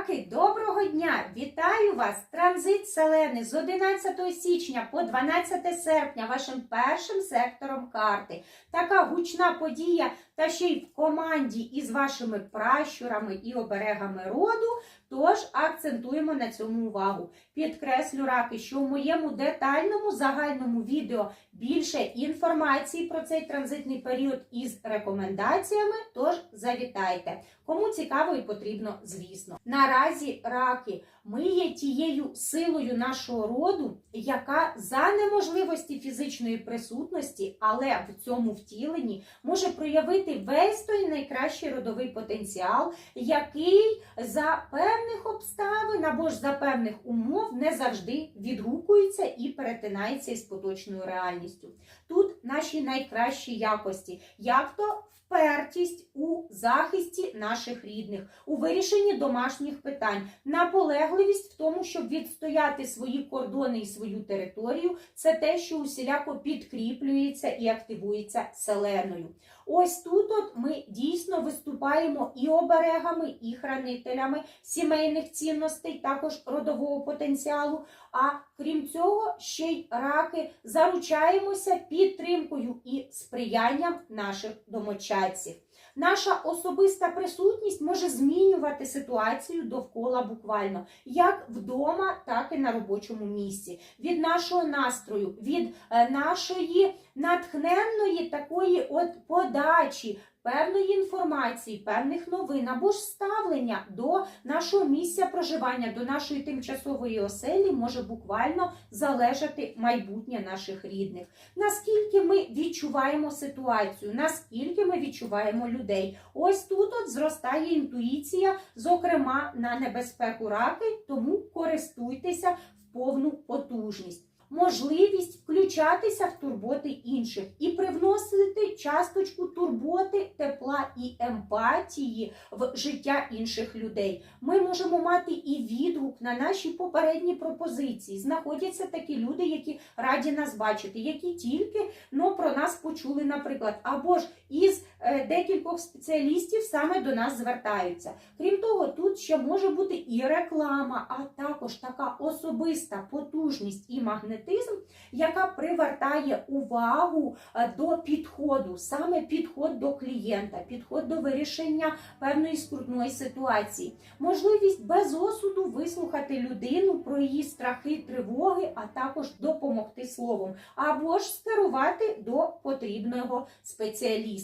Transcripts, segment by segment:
Раки, доброго дня! Вітаю вас! Транзит Селени з 11 січня по 12 серпня вашим першим сектором карти. Така гучна подія, та ще й в команді із вашими пращурами і оберегами роду. Тож акцентуємо на цьому увагу. Підкреслю раки, що в моєму детальному загальному відео більше інформації про цей транзитний період із рекомендаціями. Тож завітайте. Кому цікаво і потрібно, звісно. Наразі раки ми є тією силою нашого роду, яка за неможливості фізичної присутності, але в цьому втіленні може проявити весь той найкращий родовий потенціал, який за певних обставин або ж за певних умов не завжди відгукується і перетинається із поточною реальністю. Тут наші найкращі якості, як то впертість у захисті наших рідних, у вирішенні домашніх питань, наполегливість в тому, щоб відстояти свої кордони і свою територію, це те, що усіляко підкріплюється і активується селеною. Ось тут от ми дійсно виступаємо і оберегами, і хранителями сімейних цінностей, також родового потенціалу. А крім цього, ще й раки заручаємося підтримкою і сприянням наших домочадців. Наша особиста присутність може змінювати ситуацію довкола буквально як вдома, так і на робочому місці. Від нашого настрою, від е, нашої натхненної такої от подачі. Певної інформації, певних новин або ж ставлення до нашого місця проживання, до нашої тимчасової оселі може буквально залежати майбутнє наших рідних. Наскільки ми відчуваємо ситуацію, наскільки ми відчуваємо людей. Ось тут от зростає інтуїція, зокрема на небезпеку раки, тому користуйтеся в повну потужність. Можливість включатися в турботи інших і привносити часточку турботи, тепла і емпатії в життя інших людей. Ми можемо мати і відгук на наші попередні пропозиції. Знаходяться такі люди, які раді нас бачити, які тільки ну, про нас почули, наприклад, або ж із е, декількох спеціалістів саме до нас звертаються. Крім того, тут ще може бути і реклама, а також така особиста потужність і магнетизм, яка привертає увагу е, до підходу, саме підход до клієнта, підход до вирішення певної скрутної ситуації, можливість без осуду вислухати людину про її страхи, тривоги, а також допомогти словом, або ж скерувати до потрібного спеціаліста.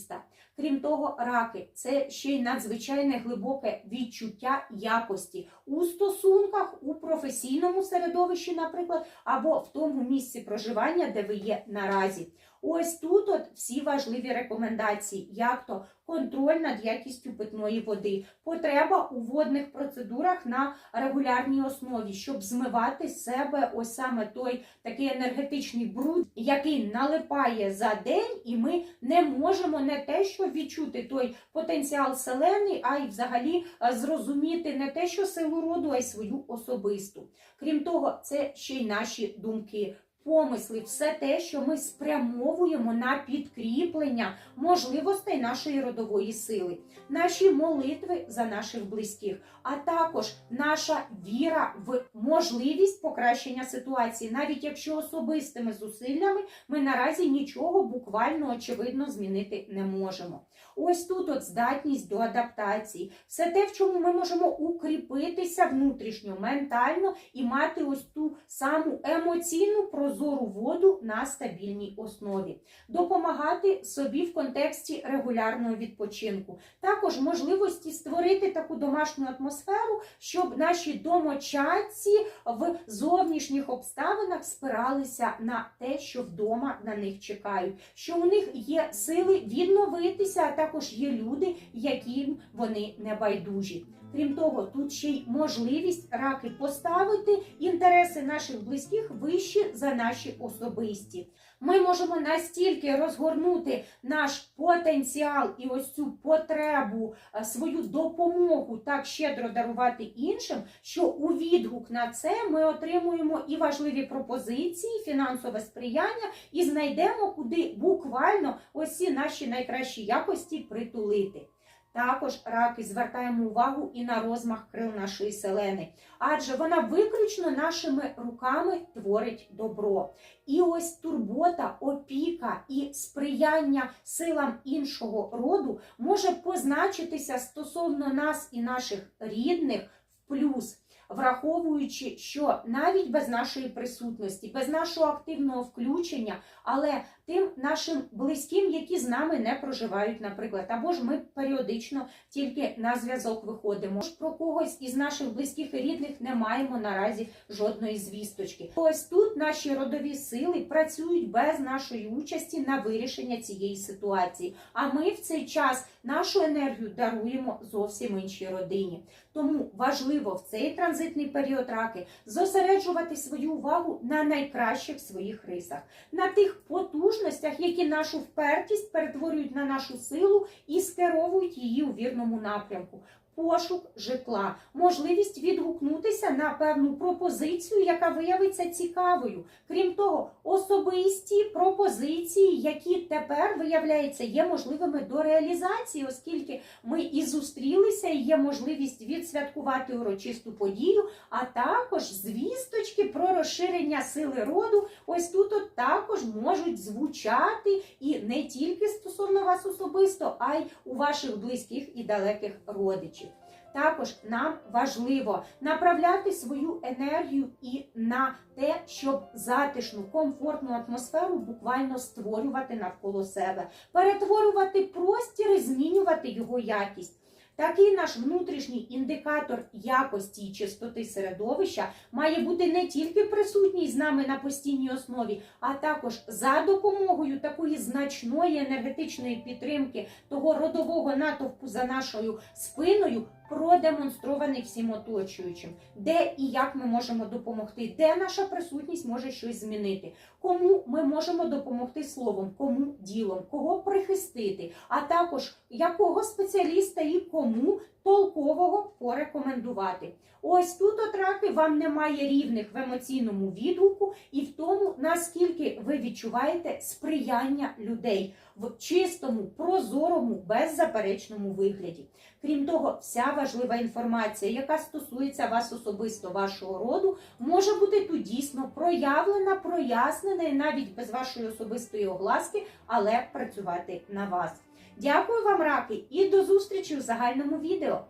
Крім того, раки це ще й надзвичайне глибоке відчуття якості у стосунках, у професійному середовищі, наприклад, або в тому місці проживання, де ви є наразі. Ось тут от всі важливі рекомендації, як то контроль над якістю питної води, потреба у водних процедурах на регулярній основі, щоб змивати з себе ось саме той такий енергетичний бруд, який налипає за день, і ми не можемо не те, що відчути той потенціал селени, а й взагалі е, зрозуміти не те, що силу роду, а й свою особисту. Крім того, це ще й наші думки помисли, все те, що ми спрямовуємо на підкріплення можливостей нашої родової сили, наші молитви за наших близьких, а також наша віра в можливість покращення ситуації, навіть якщо особистими зусиллями ми наразі нічого буквально очевидно змінити не можемо. Ось тут от здатність до адаптації, все те, в чому ми можемо укріпитися внутрішньо, ментально і мати ось ту саму емоційну прозору воду на стабільній основі, допомагати собі в контексті регулярного відпочинку, також можливості створити таку домашню атмосферу, щоб наші домочадці в зовнішніх обставинах спиралися на те, що вдома на них чекають, що у них є сили відновитися, а також є люди, яким вони не байдужі. Крім того, тут ще й можливість раки поставити інтереси наших близьких вище за наші особисті. Ми можемо настільки розгорнути наш потенціал і ось цю потребу, е, свою допомогу так щедро дарувати іншим, що у відгук на це ми отримуємо і важливі пропозиції, фінансове сприяння, і знайдемо, куди буквально ось ці наші найкращі якості притулити. Також раки звертаємо увагу і на розмах крил нашої селени, адже вона виключно нашими руками творить добро. І ось турбота, опіка і сприяння силам іншого роду може позначитися стосовно нас і наших рідних в плюс. Враховуючи, що навіть без нашої присутності, без нашого активного включення, але тим нашим близьким, які з нами не проживають, наприклад, або ж ми періодично тільки на зв'язок виходимо. Ж про когось із наших близьких і рідних не маємо наразі жодної звісточки. Ось тут наші родові сили працюють без нашої участі на вирішення цієї ситуації. А ми в цей час нашу енергію даруємо зовсім іншій родині. Тому важливо в цей транзитний період раки зосереджувати свою увагу на найкращих своїх рисах, на тих потужностях, які нашу впертість перетворюють на нашу силу і скеровують її у вірному напрямку. Пошук житла, можливість відгукнутися на певну пропозицію, яка виявиться цікавою. Крім того, особисті пропозиції, які тепер виявляється, є можливими до реалізації, оскільки ми і зустрілися, і є можливість відсвяткувати урочисту подію, а також звісточки про розширення сили роду. Ось тут от також можуть звучати і не тільки стосовно вас особисто, а й у ваших близьких і далеких родичів. Також нам важливо направляти свою енергію і на те, щоб затишну, комфортну атмосферу буквально створювати навколо себе, перетворювати простір і змінювати його якість. Такий наш внутрішній індикатор якості і чистоти середовища має бути не тільки присутній з нами на постійній основі, а також за допомогою такої значної енергетичної підтримки того родового натовпу за нашою спиною. Продемонстрований всім оточуючим, де і як ми можемо допомогти, де наша присутність може щось змінити, кому ми можемо допомогти словом, кому ділом, кого прихистити, а також якого спеціаліста і кому толкового порекомендувати. Ось тут от раки вам немає рівних в емоційному відгуку і в тому, наскільки ви відчуваєте сприяння людей в чистому, прозорому, беззаперечному вигляді. Крім того, вся важлива інформація, яка стосується вас особисто, вашого роду, може бути тут дійсно проявлена, прояснена і навіть без вашої особистої огласки, але працювати на вас. Дякую вам, раки, і до зустрічі у загальному відео.